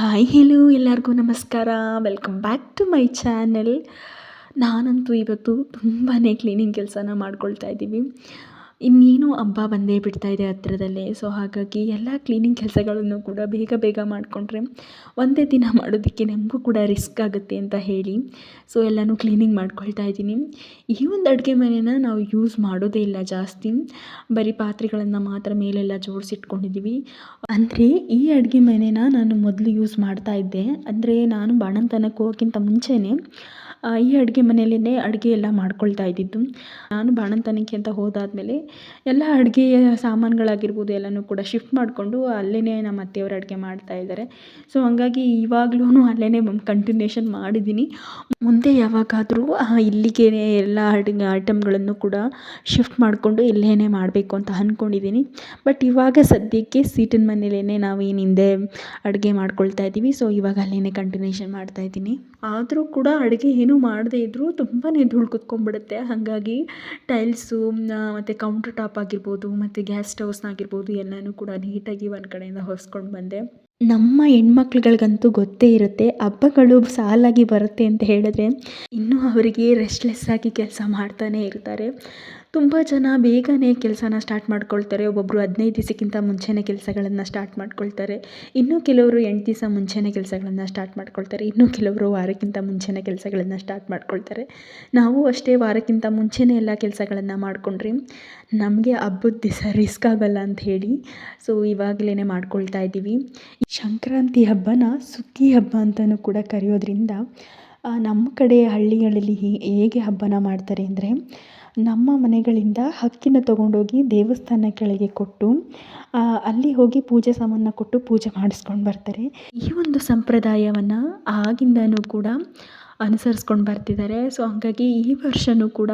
Hi hello ಎಲ್ಲರಿಗೂ ನಮಸ್ಕಾರ. Welcome back to my channel ನಾನಂತೂ ಇವತ್ತು ತುಂಬಾ ಕ್ಲೀನಿಂಗ್ ಕೆಲಸನ ಮಾಡ್ಕೊಳ್ತಾ ಇದ್ದೀವಿ. ಇನ್ನೇನು ಹಬ್ಬ ಬಂದೇ ಬಿಡ್ತಾ ಇದೆ ಹತ್ರದಲ್ಲೇ ಸೊ ಹಾಗಾಗಿ ಎಲ್ಲ ಕ್ಲೀನಿಂಗ್ ಕೆಲಸಗಳನ್ನು ಕೂಡ ಬೇಗ ಬೇಗ ಮಾಡಿಕೊಂಡ್ರೆ ಒಂದೇ ದಿನ ಮಾಡೋದಕ್ಕೆ ನಮಗೂ ಕೂಡ ರಿಸ್ಕ್ ಆಗುತ್ತೆ ಅಂತ ಹೇಳಿ. ಸೊ ಎಲ್ಲನೂ ಕ್ಲೀನಿಂಗ್ ಮಾಡ್ಕೊಳ್ತಾ ಇದ್ದೀನಿ. ಈ ಒಂದು ಅಡುಗೆ ಮನೆನ ನಾವು ಯೂಸ್ ಮಾಡೋದೇ ಇಲ್ಲ ಜಾಸ್ತಿ. ಬರೀ ಪಾತ್ರೆಗಳನ್ನು ಮಾತ್ರ ಮೇಲೆಲ್ಲ ಜೋಡಿಸಿಟ್ಕೊಂಡಿದ್ದೀವಿ ಅಂದರೆ ಈ ಅಡುಗೆ ಮನೆನ ನಾನು ಮೊದಲು ಯೂಸ್ ಮಾಡ್ತಾ ಇದ್ದೆ. ಅಂದರೆ ನಾನು ಬಾಣಂತನಕ್ಕೆ ಹೋಗೋಕ್ಕಿಂತ ಮುಂಚೆನೇ ಈ ಅಡುಗೆ ಮನೆಯಲ್ಲೇ ಅಡುಗೆ ಎಲ್ಲ ಮಾಡ್ಕೊಳ್ತಾ ಇದ್ದಿದ್ದು. ನಾನು ಬಾಣಂತನಕ್ಕೆ ಅಂತ ಹೋದಾದಮೇಲೆ ಎಲ್ಲ ಅಡುಗೆಯ ಸಾಮಾನುಗಳಾಗಿರ್ಬೋದು ಎಲ್ಲನೂ ಕೂಡ ಶಿಫ್ಟ್ ಮಾಡಿಕೊಂಡು ಅಲ್ಲೇ ನಮ್ಮ ಅತ್ತೆಯವರು ಅಡುಗೆ ಮಾಡ್ತಾ ಇದ್ದಾರೆ. ಸೊ ಹಂಗಾಗಿ ಇವಾಗ್ಲೂ ಅಲ್ಲೇ ಕಂಟಿನ್ಯೂಷನ್ ಮಾಡಿದ್ದೀನಿ. ಮುಂದೆ ಯಾವಾಗಾದರೂ ಇಲ್ಲಿಗೆ ಎಲ್ಲ ಅಡುಗೆ ಐಟಮ್ಗಳನ್ನು ಕೂಡ ಶಿಫ್ಟ್ ಮಾಡಿಕೊಂಡು ಇಲ್ಲೇ ಮಾಡಬೇಕು ಅಂತ ಅಂದ್ಕೊಂಡಿದ್ದೀನಿ ಬಟ್ ಇವಾಗ ಸದ್ಯಕ್ಕೆ ಸೀಟಿನ ಮನೇಲೇ ನಾವು ಏನು ಹಿಂದೆ ಅಡುಗೆ ಮಾಡ್ಕೊಳ್ತಾ ಇದ್ದೀವಿ. ಸೊ ಇವಾಗ ಅಲ್ಲೇ ಕಂಟಿನ್ಯೂಷನ್ ಮಾಡ್ತಾ ಇದ್ದೀನಿ. ಆದರೂ ಕೂಡ ಅಡುಗೆ ಏನೂ ಮಾಡದೇ ಇದ್ದರೂ ತುಂಬಾ ಧೂಳು ಕುತ್ಕೊಂಡ್ಬಿಡುತ್ತೆ. ಹಾಗಾಗಿ ಟೈಲ್ಸು ಮತ್ತು ಕೌಂಟರ್ ಟಾಪ್ ಆಗಿರ್ಬೋದು, ಮತ್ತು ಗ್ಯಾಸ್ ಸ್ಟವ್ಸ್ನಾಗಿರ್ಬೋದು ಎಲ್ಲನೂ ಕೂಡ ನೀಟಾಗಿ ಒಂದು ಕಡೆಯಿಂದ ಹೊರ್ಸ್ಕೊಂಡು ಬಂದೆ. ನಮ್ಮ ಹೆಣ್ಮಕ್ಳುಗಳಿಗಂತೂ ಗೊತ್ತೇ ಇರುತ್ತೆ, ಹಬ್ಬಗಳು ಸಾಲಾಗಿ ಬರುತ್ತೆ ಅಂತ ಹೇಳಿದ್ರೆ ಇನ್ನೂ ಅವರಿಗೆ ರೆಸ್ಟ್ಲೆಸ್ ಆಗಿ ಕೆಲಸ ಮಾಡ್ತಾನೇ ಇರ್ತಾರೆ. ತುಂಬ ಜನ ಬೇಗನೆ ಕೆಲಸನ ಸ್ಟಾರ್ಟ್ ಮಾಡ್ಕೊಳ್ತಾರೆ. ಒಬ್ಬೊಬ್ಬರು ಹದಿನೈದು ದಿವಸಕ್ಕಿಂತ ಮುಂಚೆನೇ ಕೆಲಸಗಳನ್ನು ಸ್ಟಾರ್ಟ್ ಮಾಡ್ಕೊಳ್ತಾರೆ. ಇನ್ನೂ ಕೆಲವರು ಎಂಟು ದಿವಸ ಮುಂಚೆನೇ ಕೆಲಸಗಳನ್ನು ಸ್ಟಾರ್ಟ್ ಮಾಡ್ಕೊಳ್ತಾರೆ. ಇನ್ನೂ ಕೆಲವರು ವಾರಕ್ಕಿಂತ ಮುಂಚೆನೇ ಕೆಲಸಗಳನ್ನು ಸ್ಟಾರ್ಟ್ ಮಾಡ್ಕೊಳ್ತಾರೆ. ನಾವು ಅಷ್ಟೇ ವಾರಕ್ಕಿಂತ ಮುಂಚೆನೇ ಎಲ್ಲ ಕೆಲಸಗಳನ್ನು ಮಾಡಿಕೊಂಡ್ರೆ ನಮಗೆ ಹಬ್ಬದ ದಿವಸ ರಿಸ್ಕ್ ಆಗೋಲ್ಲ ಅಂತ ಹೇಳಿ. ಸೊ ಇವಾಗಲೇ ಮಾಡ್ಕೊಳ್ತಾ ಇದ್ದೀವಿ. ಸಂಕ್ರಾಂತಿ ಹಬ್ಬನ ಸುಗ್ಗಿ ಹಬ್ಬ ಅಂತಲೂ ಕೂಡ ಕರೆಯೋದ್ರಿಂದ ನಮ್ಮ ಕಡೆ ಹಳ್ಳಿಗಳಲ್ಲಿ ಹೇಗೆ ಹಬ್ಬನ ಮಾಡ್ತಾರೆ ಅಂದರೆ ನಮ್ಮ ಮನೆಗಳಿಂದ ಹಕ್ಕಿನ ತೊಗೊಂಡೋಗಿ ದೇವಸ್ಥಾನ ಕೆಳಗೆ ಕೊಟ್ಟು ಅಲ್ಲಿ ಹೋಗಿ ಪೂಜೆ ಸಾಮಾನ ಕೊಟ್ಟು ಪೂಜೆ ಮಾಡಿಸ್ಕೊಂಡು ಬರ್ತಾರೆ. ಈ ಒಂದು ಸಂಪ್ರದಾಯವನ್ನು ಆಗಿಂದನೂ ಕೂಡ ಅನುಸರಿಸ್ಕೊಂಡು ಬರ್ತಿದ್ದಾರೆ. ಸೊ ಹಾಗಾಗಿ ಈ ವರ್ಷವೂ ಕೂಡ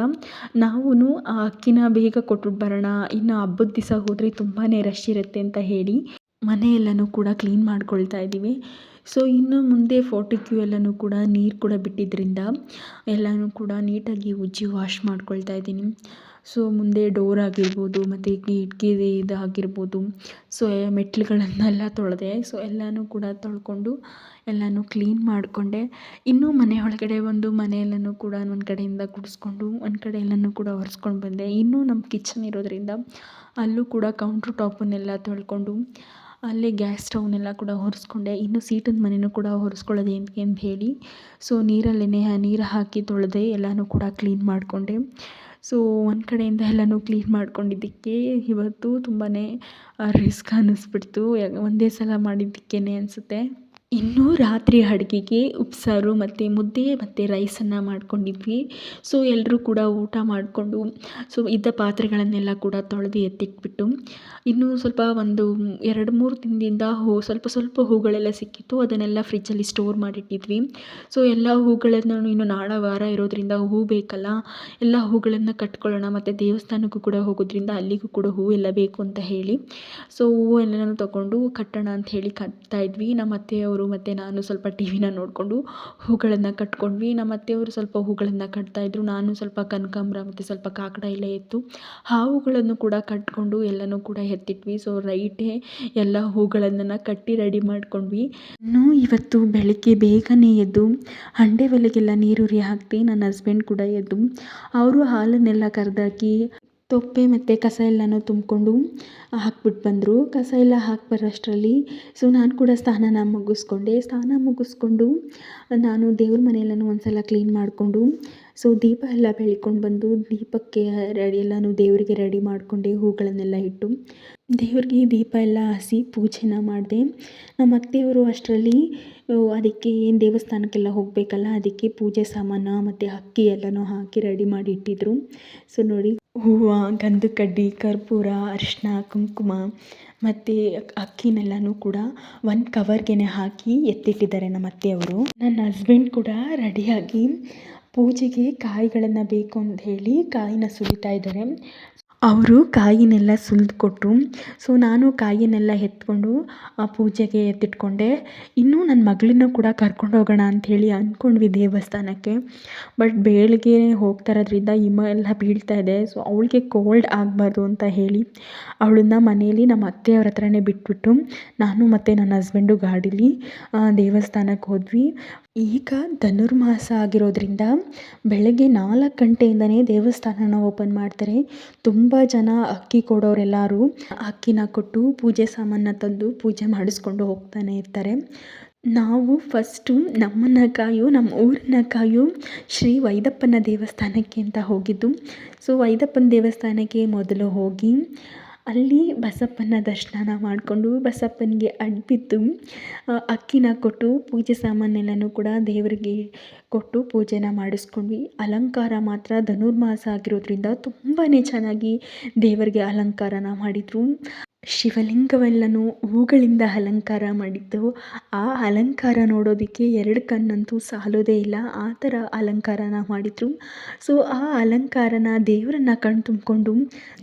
ನಾವೂ ಆ ಅಕ್ಕಿನ ಬೇಗ ಕೊಟ್ಬಿಟ್ಟು ಬರೋಣ, ಇನ್ನು ಹಬ್ಬದ ದಿವಸ ಹೋದರೆ ತುಂಬಾ ರಶ್ ಇರುತ್ತೆ ಅಂತ ಹೇಳಿ ಮನೆಯೆಲ್ಲನೂ ಕೂಡ ಕ್ಲೀನ್ ಮಾಡ್ಕೊಳ್ತಾ ಇದ್ದೀವಿ. ಸೊ, ಇನ್ನು ಮುಂದೆ ಫೋಟೋ ಎಲ್ಲನೂ ಕೂಡ ನೀರು ಕೂಡ ಬಿಟ್ಟಿದ್ದರಿಂದ ಎಲ್ಲನೂ ಕೂಡ ನೀಟಾಗಿ ಉಜ್ಜಿ ವಾಶ್ ಮಾಡ್ಕೊಳ್ತಾ ಇದ್ದೀನಿ. ಸೊ, ಮುಂದೆ ಡೋರ್ ಆಗಿರ್ಬೋದು, ಮತ್ತು ಕಿಟಕಿ ಇದಾಗಿರ್ಬೋದು, ಸೊ, ಮೆಟ್ಲುಗಳನ್ನೆಲ್ಲ ತೊಳೆದೆ. ಸೊ, ಎಲ್ಲನೂ ಕೂಡ ತೊಳ್ಕೊಂಡು ಎಲ್ಲನೂ ಕ್ಲೀನ್ ಮಾಡಿಕೊಂಡೆ. ಇನ್ನೂ ಮನೆ ಒಳಗಡೆ ಒಂದು ಮನೆಯೆಲ್ಲನೂ ಕೂಡ ಒಂದು ಕಡೆಯಿಂದ ಗುಡಿಸ್ಕೊಂಡು ಒಂದು ಕಡೆ ಎಲ್ಲನೂ ಕೂಡ ಒರೆಸ್ಕೊಂಡು ಬಂದೆ. ಇನ್ನೂ ನಮ್ಮ ಕಿಚನ್ ಇರೋದರಿಂದ ಅಲ್ಲೂ ಕೂಡ ಕೌಂಟ್ರ್ ಟಾಪನ್ನೆಲ್ಲ ತೊಳ್ಕೊಂಡು ಅಲ್ಲೇ ಗ್ಯಾಸ್ ಸ್ಟೌವ್ನೆಲ್ಲ ಕೂಡ ಒರೆಸ್ಕೊಂಡೆ. ಇನ್ನು ಸೀಟಿನ ಮನೆಯೂ ಕೂಡ ಒರೆಸ್ಕೊಳ್ಳೋದು ಏನಕ್ಕೆ ಅಂತ ಹೇಳಿ ಸೊ ನೀರಲ್ಲೇ ನೀರು ಹಾಕಿ ತೊಳೆದೆ ಎಲ್ಲನೂ ಕೂಡ ಕ್ಲೀನ್ ಮಾಡಿಕೊಂಡೆ. ಸೊ ಒಂದು ಕಡೆಯಿಂದ ಎಲ್ಲನೂ ಕ್ಲೀನ್ ಮಾಡ್ಕೊಂಡಿದ್ದಕ್ಕೆ ಇವತ್ತು ತುಂಬಾ ರಿಸ್ಕ್ ಅನ್ನಿಸ್ಬಿಡ್ತು ಒಂದೇ ಸಲ ಮಾಡಿದ್ದಕ್ಕೇ ಅನಿಸುತ್ತೆ. ಇನ್ನು ರಾತ್ರಿ ಅಡುಗೆಗೆ ಉಪ್ಸಾರು ಮತ್ತು ಮುದ್ದೆ ಮತ್ತು ರೈಸನ್ನು ಮಾಡ್ಕೊಂಡಿದ್ವಿ. ಸೊ ಎಲ್ಲರೂ ಕೂಡ ಊಟ ಮಾಡಿಕೊಂಡು ಸೊ ಇದ್ದ ಪಾತ್ರೆಗಳನ್ನೆಲ್ಲ ಕೂಡ ತೊಳೆದು ಎತ್ತಿಟ್ಬಿಟ್ಟು, ಇನ್ನೂ ಸ್ವಲ್ಪ ಒಂದು ಎರಡು ಮೂರು ದಿನದಿಂದ ಹೂ, ಸ್ವಲ್ಪ ಸ್ವಲ್ಪ ಹೂಗಳೆಲ್ಲ ಸಿಕ್ಕಿತ್ತು, ಅದನ್ನೆಲ್ಲ ಫ್ರಿಜ್ಜಲ್ಲಿ ಸ್ಟೋರ್ ಮಾಡಿಟ್ಟಿದ್ವಿ. ಸೊ ಎಲ್ಲ ಹೂಗಳನ್ನು ಇನ್ನು ನಾಳೆ ವಾರ ಇರೋದರಿಂದ ಹೂ ಬೇಕಲ್ಲ, ಎಲ್ಲ ಹೂಗಳನ್ನು ಕಟ್ಕೊಳ್ಳೋಣ, ಮತ್ತು ದೇವಸ್ಥಾನಕ್ಕೂ ಕೂಡ ಹೋಗೋದ್ರಿಂದ ಅಲ್ಲಿಗೂ ಕೂಡ ಹೂ ಎಲ್ಲ ಬೇಕು ಅಂತ ಹೇಳಿ. ಸೊ ಹೂವು ಎಲ್ಲನೂ ತೊಗೊಂಡು ಕಟ್ಟೋಣ ಅಂತ ಹೇಳಿ ಕಟ್ತಾ ಇದ್ವಿ. ನಮ್ಮ ಅತ್ತೆಯವರು ಅವರು ಮತ್ತು ನಾನು ಸ್ವಲ್ಪ ಟಿ ವಿನ ನೋಡಿಕೊಂಡು ಹೂಗಳನ್ನು ಕಟ್ಕೊಂಡ್ವಿ. ನಮ್ಮ ಅತ್ತೆಯವರು ಸ್ವಲ್ಪ ಹೂಗಳನ್ನು ಕಟ್ತಾಯಿದ್ರು ನಾನು ಸ್ವಲ್ಪ ಕನಕಾಂಬ್ರ ಮತ್ತು ಸ್ವಲ್ಪ ಕಾಕಡ ಎಲ್ಲ ಎತ್ತು ಹಾವುಗಳನ್ನು ಕೂಡ ಕಟ್ಕೊಂಡು ಎಲ್ಲನೂ ಕೂಡ ಎತ್ತಿಟ್ವಿ. ಸೊ ರೈಟೇ ಎಲ್ಲ ಹೂಗಳನ್ನು ಕಟ್ಟಿ ರೆಡಿ ಮಾಡ್ಕೊಂಡ್ವಿ. ನಾನು ಇವತ್ತು ಬೆಳಗ್ಗೆ ಬೇಗನೆ ಎದ್ದು ಹಂಡೆ ಒಲೆಗೆಲ್ಲ ನೀರುರಿ ಹಾಕ್ತಿ ನನ್ನ ಹಸ್ಬೆಂಡ್ ಕೂಡ ಎದ್ದು, ಅವರು ಹಾಲನ್ನೆಲ್ಲ ಕರೆದಾಕಿ ತೊಪ್ಪೆ ಮತ್ತು ಕಸ ಎಲ್ಲನೂ ತುಂಬಿಕೊಂಡು ಹಾಕ್ಬಿಟ್ಟು ಬಂದರು. ಕಸ ಎಲ್ಲ ಹಾಕಿ ಬರೋಷ್ಟರಲ್ಲಿ ಸೊ ನಾನು ಕೂಡ ಸ್ನಾನನ ಮುಗಿಸ್ಕೊಂಡೆ. ಸ್ನಾನ ಮುಗಿಸ್ಕೊಂಡು ನಾನು ದೇವ್ರ ಮನೆಯೆಲ್ಲನೂ ಒಂದು ಸಲ ಕ್ಲೀನ್ ಮಾಡಿಕೊಂಡು ಸೊ ದೀಪ ಎಲ್ಲ ಬೆಳ್ಕೊಂಡು ಬಂದು ದೀಪಕ್ಕೆ ರೆಡಿ ಎಲ್ಲನೂ ದೇವರಿಗೆ ರೆಡಿ ಮಾಡಿಕೊಂಡೆ ಹೂಗಳನ್ನೆಲ್ಲ ಇಟ್ಟು. ದೇವ್ರಿಗೆ ದೀಪ ಎಲ್ಲ ಹಸಿ ಪೂಜೆನ ಮಾಡಿದೆ. ನಮ್ಮ ಅತ್ತೆಯವರು ಅಷ್ಟರಲ್ಲಿ ಅದಕ್ಕೆ ಏನು ದೇವಸ್ಥಾನಕ್ಕೆಲ್ಲ ಹೋಗಬೇಕಲ್ಲ ಅದಕ್ಕೆ ಪೂಜೆ ಸಾಮಾನು ಮತ್ತು ಅಕ್ಕಿ ಎಲ್ಲನೂ ಹಾಕಿ ರೆಡಿ ಮಾಡಿ ಇಟ್ಟಿದ್ರು. ಸೊ ನೋಡಿ ಹೂವು ಗಂಧಕಡ್ಡಿ ಕರ್ಪೂರ ಅರಿಶಿನ ಕುಂಕುಮ ಮತ್ತು ಅಕ್ಕಿನೆಲ್ಲನೂ ಕೂಡ ಒಂದು ಕವರ್ಗೆ ಹಾಕಿ ಎತ್ತಿಟ್ಟಿದ್ದಾರೆ ನಮ್ಮ ಅತ್ತೆಯವರು. ನನ್ನ ಹಸ್ಬೆಂಡ್ ಕೂಡ ರೆಡಿಯಾಗಿ ಪೂಜೆಗೆ ಕಾಯಿಗಳನ್ನು ಬೇಕು ಅಂತ ಹೇಳಿ ಕಾಯಿನ ಸುಲಿತಾ ಇದ್ದಾರೆ. ಅವರು ಕಾಯಿನೆಲ್ಲ ಸುಲಿದು ಕೊಟ್ಟರು ಸೊ ನಾನು ಕಾಯಿನೆಲ್ಲ ಎತ್ಕೊಂಡು, ಆ ಪೂಜೆಗೆ ಎತ್ತಿಟ್ಕೊಂಡೆ. ಇನ್ನೂ ನನ್ನ ಮಗಳನ್ನ ಕೂಡ ಕರ್ಕೊಂಡು ಹೋಗೋಣ ಅಂಥೇಳಿ ಅಂದ್ಕೊಂಡ್ವಿ ದೇವಸ್ಥಾನಕ್ಕೆ. ಬಟ್ ಬೆಳಗ್ಗೆ ಹೋಗ್ತಾ ಇರೋದ್ರಿಂದ ಹಿಮ ಎಲ್ಲ ಬೀಳ್ತಾ ಇದೆ. ಸೊ ಅವಳಿಗೆ ಕೋಲ್ಡ್ ಆಗಬಾರ್ದು ಅಂತ ಹೇಳಿ ಅವಳನ್ನ ಮನೆಯಲ್ಲಿ ನಮ್ಮ ಅತ್ತೆಯವ್ರ ಹತ್ರನೇ ಬಿಟ್ಬಿಟ್ಟು, ನಾನು ಮತ್ತು ನನ್ನ ಹಸ್ಬೆಂಡು ಗಾಡೀಲಿ ದೇವಸ್ಥಾನಕ್ಕೆ ಹೋದ್ವಿ. ಈಗ ಧನುರ್ಮಾಸ ಆಗಿರೋದ್ರಿಂದ ಬೆಳಗ್ಗೆ ನಾಲ್ಕು ಗಂಟೆಯಿಂದನೇ ದೇವಸ್ಥಾನನ ಓಪನ್ ಮಾಡ್ತಾರೆ. ತುಂಬ ಜನ ಅಕ್ಕಿ ಕೊಡೋರೆಲ್ಲರೂ ಅಕ್ಕಿನ ಕೊಟ್ಟು ಪೂಜೆ ಸಾಮಾನನ್ನ ತಂದು ಪೂಜೆ ಮಾಡಿಸ್ಕೊಂಡು ಹೋಗ್ತಾನೆ ಇರ್ತಾರೆ. ನಾವು ಫಸ್ಟು ನಮ್ಮನ್ನ ಕಾಯೋ, ನಮ್ಮ ಊರಿನ ಕಾಯೋ ಶ್ರೀ ವೈದಪ್ಪನ ದೇವಸ್ಥಾನಕ್ಕೆ ಅಂತ ಹೋಗಿದ್ದು. ಸೊ ವೈದಪ್ಪನ ದೇವಸ್ಥಾನಕ್ಕೆ ಮೊದಲು ಹೋಗಿ ಅಲ್ಲಿ ಬಸಪ್ಪನ ದರ್ಶನ ಮಾಡಿಕೊಂಡು ಬಸಪ್ಪನಿಗೆ ಅಡ್ಬಿದ್ದು ಅಕ್ಕಿನ ಕೊಟ್ಟು ಪೂಜೆ ಸಾಮಾನೆಲ್ಲನೂ ಕೂಡ ದೇವರಿಗೆ ಕೊಟ್ಟು ಪೂಜೆನ ಮಾಡಿಸ್ಕೊಂಡ್ವಿ. ಅಲಂಕಾರ ಮಾತ್ರ ಧನುರ್ಮಾಸ ಆಗಿರೋದ್ರಿಂದ ತುಂಬಾ ಚೆನ್ನಾಗಿ ದೇವರಿಗೆ ಅಲಂಕಾರನ ಮಾಡಿದರು. ಶಿವಲಿಂಗವೆಲ್ಲನೂ ಹೂಗಳಿಂದ ಅಲಂಕಾರ ಮಾಡಿದ್ದು ಆ ಅಲಂಕಾರ ನೋಡೋದಕ್ಕೆ ಎರಡು ಕಣ್ಣಂತೂ ಸಾಲೋದೇ ಇಲ್ಲ. ಆ ಥರ ಅಲಂಕಾರನ ಮಾಡಿದರು. ಸೊ, ಆ ಅಲಂಕಾರನ ದೇವರನ್ನ ಕಣ್ಣು ತುಂಬಿಕೊಂಡು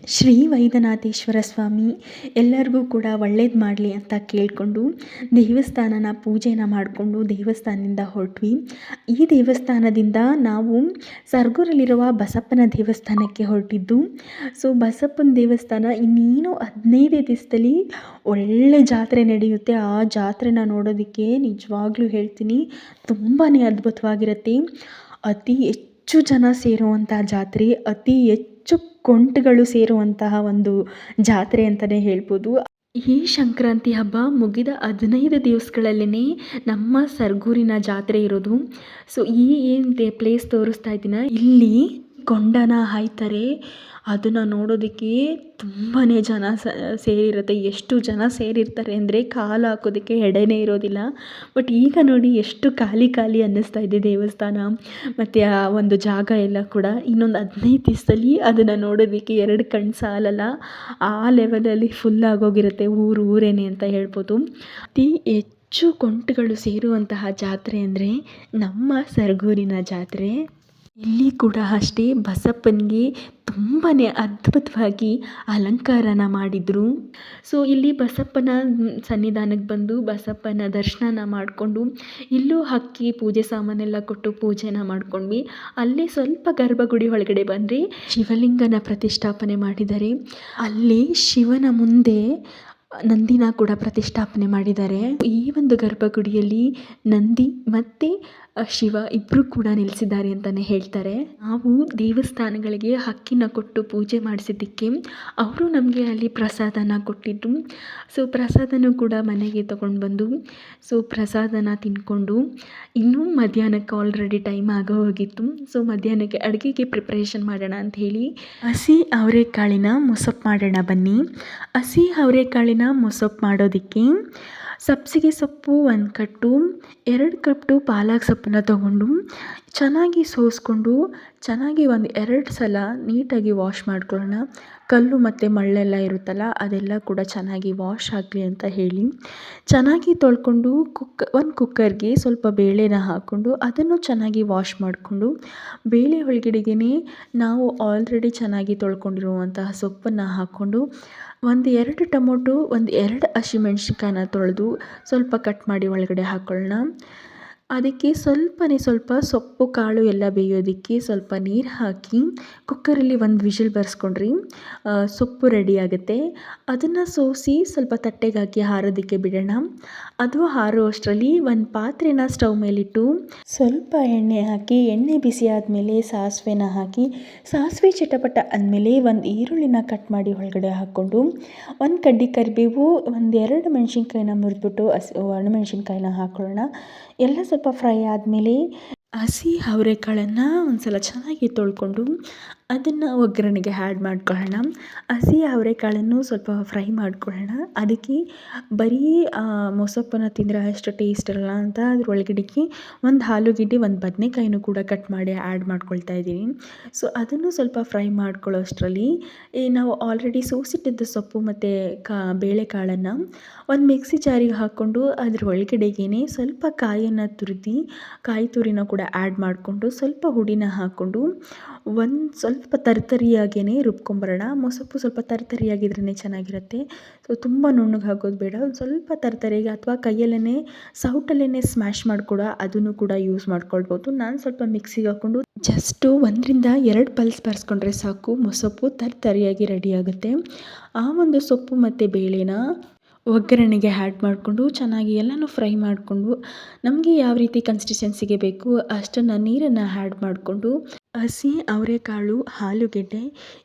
ಶ್ರೀ ವೈದ್ಯನಾಥೇಶ್ವರ ಸ್ವಾಮಿ ಎಲ್ಲರಿಗೂ ಕೂಡ ಒಳ್ಳೇದು ಮಾಡಲಿ ಅಂತ ಕೇಳಿಕೊಂಡು ದೇವಸ್ಥಾನನ ಪೂಜೆನ ಮಾಡಿಕೊಂಡು ದೇವಸ್ಥಾನದಿಂದ ಹೊರಟ್ವಿ. ಈ ದೇವಸ್ಥಾನದಿಂದ ನಾವು ಸರ್ಗೂರಲ್ಲಿರುವ ಬಸಪ್ಪನ ದೇವಸ್ಥಾನಕ್ಕೆ ಹೊರಟಿದ್ದು. ಸೊ, ಬಸಪ್ಪನ ದೇವಸ್ಥಾನ ಇನ್ನೇನು ಹದಿನೈದೇ ದಿವಸದಲ್ಲಿ ಒಳ್ಳೆ ಜಾತ್ರೆ ನಡೆಯುತ್ತೆ. ಆ ಜಾತ್ರೆನ ನೋಡೋದಕ್ಕೆ ನಿಜವಾಗ್ಲೂ ಹೇಳ್ತೀನಿ ತುಂಬಾ ಅದ್ಭುತವಾಗಿರುತ್ತೆ. ಅತಿ ಹೆಚ್ಚು ಜನ ಸೇರುವಂಥ ಜಾತ್ರೆ, ಅತಿ ಹೆಚ್ಚು ಕೊಂಟುಗಳು ಸೇರುವಂತಹ ಒಂದು ಜಾತ್ರೆ ಅಂತಲೇ ಹೇಳ್ಬೋದು. ಈ ಸಂಕ್ರಾಂತಿ ಹಬ್ಬ ಮುಗಿದ ಹದಿನೈದು ದಿವಸಗಳಲ್ಲೇ ನಮ್ಮ ಸರ್ಗೂರಿನ ಜಾತ್ರೆ ಇರೋದು. ಸೊ ಈ ಏನು ಪ್ಲೇಸ್ ತೋರಿಸ್ತಾ ಇದ್ದೀನ? ಇಲ್ಲಿ ಕೊಂಡನ ಹಾಯ್ತಾರೆ. ಅದನ್ನು ನೋಡೋದಕ್ಕೆ ತುಂಬಾ ಜನ ಸೇರಿರುತ್ತೆ. ಎಷ್ಟು ಜನ ಸೇರಿರ್ತಾರೆ ಅಂದರೆ ಕಾಲು ಹಾಕೋದಕ್ಕೆ ಎಡೆನೇ ಇರೋದಿಲ್ಲ. ಬಟ್ ಈಗ ನೋಡಿ ಎಷ್ಟು ಖಾಲಿ ಖಾಲಿ ಅನ್ನಿಸ್ತಾ ಇದೆ ದೇವಸ್ಥಾನ. ಮತ್ತು ಆ ಒಂದು ಜಾಗ ಎಲ್ಲ ಕೂಡ ಇನ್ನೊಂದು ಹದಿನೈದು ದಿವಸದಲ್ಲಿ ಅದನ್ನು ನೋಡೋದಕ್ಕೆ ಎರಡು ಕಣ್ಣು ಸಾಲಲ್ಲ. ಆ ಲೆವೆಲಲ್ಲಿ ಫುಲ್ ಆಗೋಗಿರುತ್ತೆ ಊರು ಊರೇನೆ ಅಂತ ಹೇಳ್ಬೋದು. ಅತಿ ಹೆಚ್ಚು ಕೊಂಟುಗಳು ಸೇರುವಂತಹ ಜಾತ್ರೆ ಅಂದರೆ ನಮ್ಮ ಸರಗೂರಿನ ಜಾತ್ರೆ. ಇಲ್ಲಿ ಕೂಡ ಅಷ್ಟೇ ಬಸಪ್ಪನಿಗೆ ತುಂಬಾ ಅದ್ಭುತವಾಗಿ ಅಲಂಕಾರನ ಮಾಡಿದರು. ಸೊ ಇಲ್ಲಿ ಬಸಪ್ಪನ ಸನ್ನಿಧಾನಕ್ಕೆ ಬಂದು ಬಸಪ್ಪನ ದರ್ಶನ ಮಾಡಿಕೊಂಡು ಇಲ್ಲೂ ಹಕ್ಕಿ ಪೂಜೆ ಸಾಮಾನೆಲ್ಲ ಕೊಟ್ಟು ಪೂಜೆನ ಮಾಡ್ಕೊಂಡ್ವಿ. ಅಲ್ಲೇ ಸ್ವಲ್ಪ ಗರ್ಭಗುಡಿ ಒಳಗಡೆ ಬಂದರೆ ಶಿವಲಿಂಗನ ಪ್ರತಿಷ್ಠಾಪನೆ ಮಾಡಿದ್ದಾರೆ. ಅಲ್ಲಿ ಶಿವನ ಮುಂದೆ ನಂದಿನ ಕೂಡ ಪ್ರತಿಷ್ಠಾಪನೆ ಮಾಡಿದ್ದಾರೆ. ಈ ಒಂದು ಗರ್ಭಗುಡಿಯಲ್ಲಿ ನಂದಿ ಮತ್ತು ಶಿವ ಇಬ್ಬರು ಕೂಡ ನೆಲೆಸಿದ್ದಾರೆ ಅಂತಲೇ ಹೇಳ್ತಾರೆ. ನಾವು ದೇವಸ್ಥಾನಗಳಿಗೆ ಹಕ್ಕಿನ ಕೊಟ್ಟು ಪೂಜೆ ಮಾಡಿಸಿದ್ದಕ್ಕೆ ಅವರು ನಮಗೆ ಅಲ್ಲಿ ಪ್ರಸಾದನ ಕೊಟ್ಟಿದ್ದರು ಸೊ ಪ್ರಸಾದನೂ ಕೂಡ ಮನೆಗೆ ತಗೊಂಡು ಬಂದು ಸೊ ಪ್ರಸಾದನ ತಿಂದ್ಕೊಂಡು ಇನ್ನೂ ಮಧ್ಯಾಹ್ನಕ್ಕೆ ಆಲ್ರೆಡಿ ಟೈಮ್ ಆಗೋ ಹೋಗಿತ್ತು. ಸೊ ಮಧ್ಯಾಹ್ನಕ್ಕೆ ಅಡುಗೆಗೆ ಪ್ರಿಪ್ರೇಷನ್ ಮಾಡೋಣ ಅಂತ ಹೇಳಿ ಹಸಿ ಅವರೆಕಾಳಿನ ಮೊಸಪ್ಪು ಮಾಡೋಣ ಬನ್ನಿ. ಹಸಿ ಅವರೆಕಾಳಿನ ಮೊಸಪ್ಪು ಮಾಡೋದಕ್ಕೆ ಸಬ್ಬಸಿಗೆ ಸೊಪ್ಪು ಒಂದು ಕಟ್ಟು, ಎರಡು ಕಟ್ಟು ಪಾಲಕ್ ಸೊಪ್ಪನ್ನ ತೊಗೊಂಡು ಚೆನ್ನಾಗಿ ಸೋಸ್ಕೊಂಡು ಚೆನ್ನಾಗಿ ಒಂದು ಎರಡು ಸಲ ನೀಟಾಗಿ ವಾಶ್ ಮಾಡ್ಕೊಳ್ಳೋಣ. ಕಲ್ಲು ಮತ್ತು ಮಳ್ಳೆಲ್ಲ ಇರುತ್ತಲ್ಲ, ಅದೆಲ್ಲ ಕೂಡ ಚೆನ್ನಾಗಿ ವಾಶ್ ಆಗಲಿ ಅಂತ ಹೇಳಿ ಚೆನ್ನಾಗಿ ತೊಳ್ಕೊಂಡು ಕುಕ್ ಒಂದು ಕುಕ್ಕರ್ಗೆ ಸ್ವಲ್ಪ ಬೇಳೆನ ಹಾಕ್ಕೊಂಡು ಅದನ್ನು ಚೆನ್ನಾಗಿ ವಾಶ್ ಮಾಡಿಕೊಂಡು ಬೇಳೆ ಒಳಗಡೆಗೆ ನಾವು ಆಲ್ರೆಡಿ ಚೆನ್ನಾಗಿ ತೊಳ್ಕೊಂಡಿರುವಂತಹ ಸೊಪ್ಪನ್ನು ಹಾಕ್ಕೊಂಡು ಒಂದು ಎರಡು ಟೊಮೊಟೊ, ಒಂದು ಎರಡು ಹಸಿಮೆಣ್ಸಿನ್ಕಾಯನ್ನ ತೊಳೆದು ಸ್ವಲ್ಪ ಕಟ್ ಮಾಡಿ ಒಳಗಡೆ ಹಾಕ್ಕೊಳ್ಳೋಣ ಅದಕ್ಕೆ ಸ್ವಲ್ಪನೇ ಸ್ವಲ್ಪ ಸೊಪ್ಪು, ಕಾಳು ಎಲ್ಲ ಬೇಯೋದಕ್ಕೆ ಸ್ವಲ್ಪ ನೀರು ಹಾಕಿ ಕುಕ್ಕರಲ್ಲಿ ಒಂದು ವಿಷಲ್ ಬರ್ಸ್ಕೊಂಡ್ರಿ. ಸೊಪ್ಪು ರೆಡಿ ಆಗುತ್ತೆ. ಅದನ್ನು ಸೋಸಿ ಸ್ವಲ್ಪ ತಟ್ಟೆಗೆ ಹಾಕಿ ಹಾರೋದಕ್ಕೆ ಬಿಡೋಣ. ಅದು ಹಾರೋ ಅಷ್ಟರಲ್ಲಿ ಒಂದು ಪಾತ್ರೆನ ಸ್ಟವ್ ಮೇಲಿಟ್ಟು ಸ್ವಲ್ಪ ಎಣ್ಣೆ ಹಾಕಿ, ಎಣ್ಣೆ ಬಿಸಿ ಆದಮೇಲೆ ಸಾಸಿವೆನ ಹಾಕಿ, ಸಾಸಿವೆ ಚಟಪಟ ಅಂದಮೇಲೆ ಒಂದು ಈರುಳ್ಳಿನ ಕಟ್ ಮಾಡಿ ಒಳಗಡೆ ಹಾಕ್ಕೊಂಡು ಒಂದು ಕಡ್ಡಿ ಕರಿಬೇವು ಒಂದೆರಡು ಮೆಣಸಿನ್ಕಾಯಿನ ಮುರಿದ್ಬಿಟ್ಟು ಹಸಿ ಒಣಮೆಣ್ಸಿನ್ಕಾಯಿನ ಹಾಕ್ಕೊಳ್ಳೋಣ ಎಲ್ಲ ಸ್ವಲ್ಪ ಫ್ರೈ ಆದಮೇಲೆ ಹಸಿ ಅವರೆಕಾಳನ್ನು ಒಂದು ಸಲ ಚೆನ್ನಾಗಿ ತೊಳ್ಕೊಂಡು ಅದನ್ನು ಒಗ್ಗರಣೆಗೆ ಆ್ಯಡ್ ಮಾಡ್ಕೊಳ್ಳೋಣ. ಹಸಿ ಅವರೆಕಾಳನ್ನು ಸ್ವಲ್ಪ ಫ್ರೈ ಮಾಡ್ಕೊಳ್ಳೋಣ. ಅದಕ್ಕೆ ಬರೀ ಮೊಸಪ್ಪನ್ನು ತಿಂದರೆ ಅಷ್ಟು ಟೇಸ್ಟ್ ಇರಲ್ಲ ಅಂತ ಅದ್ರ ಒಳಗಡೆಗೆ ಒಂದು ಆಲೂಗೆಡ್ಡೆ ಒಂದು ಬದನೇಕಾಯಿನೂ ಕೂಡ ಕಟ್ ಮಾಡಿ ಆ್ಯಡ್ ಮಾಡ್ಕೊಳ್ತಾ ಇದ್ದೀನಿ ಸೊ ಅದನ್ನು ಸ್ವಲ್ಪ ಫ್ರೈ ಮಾಡ್ಕೊಳ್ಳೋ ಅಷ್ಟರಲ್ಲಿ ಈ ನಾವು ಆಲ್ರೆಡಿ ಸೋಸಿಟ್ಟಿದ್ದ ಸೊಪ್ಪು ಮತ್ತು ಕಾ, ಬೇಳೆಕಾಳನ್ನು ಒಂದು ಮಿಕ್ಸಿ ಜಾರಿಗೆ ಹಾಕ್ಕೊಂಡು ಅದ್ರ ಒಳಗಡೆಗೇ ಸ್ವಲ್ಪ ಕಾಯಿಯನ್ನು ತುರಿದು, ಕಾಯಿ ತುರಿನ ಕೂಡ ಆ್ಯಡ್ ಮಾಡಿಕೊಂಡು ಸ್ವಲ್ಪ ಹುಡಿನ ಹಾಕ್ಕೊಂಡು ಒಂದು ಸ್ವಲ್ಪ ತರಿತರಿಯಾಗೇ ರುಬ್ಕೊಂಬರೋಣ. ಮೊಸಪ್ಪು ಸ್ವಲ್ಪ ತರಿತರಿಯಾಗಿದ್ರೇ ಚೆನ್ನಾಗಿರುತ್ತೆ. ಸೊ ತುಂಬ ನುಣ್ಣಗೆ ಹಾಕೋದು ಬೇಡ. ಒಂದು ಸ್ವಲ್ಪ ತರಿತರಿಗೆ ಅಥವಾ ಕೈಯಲ್ಲೇ ಸೌಟಲ್ಲೇ ಸ್ಮ್ಯಾಶ್ ಮಾಡಿ ಕೂಡ ಅದನ್ನು ಕೂಡ ಯೂಸ್ ಮಾಡ್ಕೊಳ್ಬೋದು. ನಾನು ಸ್ವಲ್ಪ ಮಿಕ್ಸಿಗೆ ಹಾಕ್ಕೊಂಡು ಜಸ್ಟು ಒಂದರಿಂದ ಎರಡು ಪಲ್ಸ್ ಬರ್ಸ್ಕೊಂಡ್ರೆ ಸಾಕು. ಮೊಸಪ್ಪು ತರಿತರಿಯಾಗಿ ರೆಡಿ ಆಗುತ್ತೆ. ಆ ಒಂದು ಸೊಪ್ಪು ಮತ್ತು ಬೇಳೆನ ಒಗ್ಗರಣೆಗೆ ಆ್ಯಡ್ ಮಾಡಿಕೊಂಡು ಚೆನ್ನಾಗಿ ಎಲ್ಲನೂ ಫ್ರೈ ಮಾಡಿಕೊಂಡು ನಮಗೆ ಯಾವ ರೀತಿ ಕನ್ಸಿಸ್ಟೆನ್ಸಿಗೆ ಬೇಕು ಅಷ್ಟನ್ನು ನೀರನ್ನು ಆ್ಯಡ್ ಮಾಡಿಕೊಂಡು ಹಸಿ ಅವರೆಕಾಳು ಆಲೂಗೆಡ್ಡೆ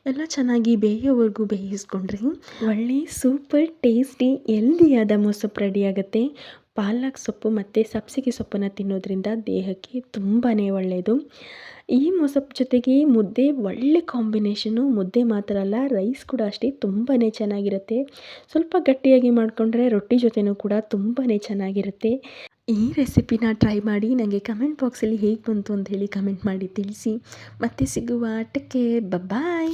ಎಲ್ಲ ಚೆನ್ನಾಗಿ ಬೇಯೋವರೆಗೂ ಬೇಯಿಸ್ಕೊಂಡ್ರೆ. ಒಳ್ಳೆ ಸೂಪರ್ ಟೇಸ್ಟಿ ಎಲ್ದಿಯಾದ ಮೊಸಪ್ಪು ರೆಡಿ ಆಗುತ್ತೆ. ಪಾಲಕ್ ಸೊಪ್ಪು ಮತ್ತು ಸಬ್ಸಿಗೆ ಸೊಪ್ಪನ್ನು ತಿನ್ನೋದ್ರಿಂದ ದೇಹಕ್ಕೆ ತುಂಬಾ ಒಳ್ಳೆಯದು ಈ ಮೊಸಪ್ಪು ಜೊತೆಗೆ ಮುದ್ದೆ, ಒಳ್ಳೆ ಕಾಂಬಿನೇಷನು ಮುದ್ದೆ ಮಾತ್ರ ಅಲ್ಲ, ರೈಸ್ ಕೂಡ ಅಷ್ಟೇ ತುಂಬಾ ಚೆನ್ನಾಗಿರುತ್ತೆ. ಸ್ವಲ್ಪ ಗಟ್ಟಿಯಾಗಿ ಮಾಡಿಕೊಂಡ್ರೆ ರೊಟ್ಟಿ ಜೊತೆನೂ ಕೂಡ ತುಂಬಾ ಚೆನ್ನಾಗಿರುತ್ತೆ. ಈ ರೆಸಿಪಿನ ಟ್ರೈ ಮಾಡಿ ನನಗೆ ಕಮೆಂಟ್ ಬಾಕ್ಸಲ್ಲಿ ಹೇಗೆ ಬಂತು ಅಂತ ಹೇಳಿ ಕಮೆಂಟ್ ಮಾಡಿ ತಿಳಿಸಿ. ಮತ್ತೆ ಸಿಗುವ ಟೇಕ್ ಕೇರ್ ಬಾಯ್!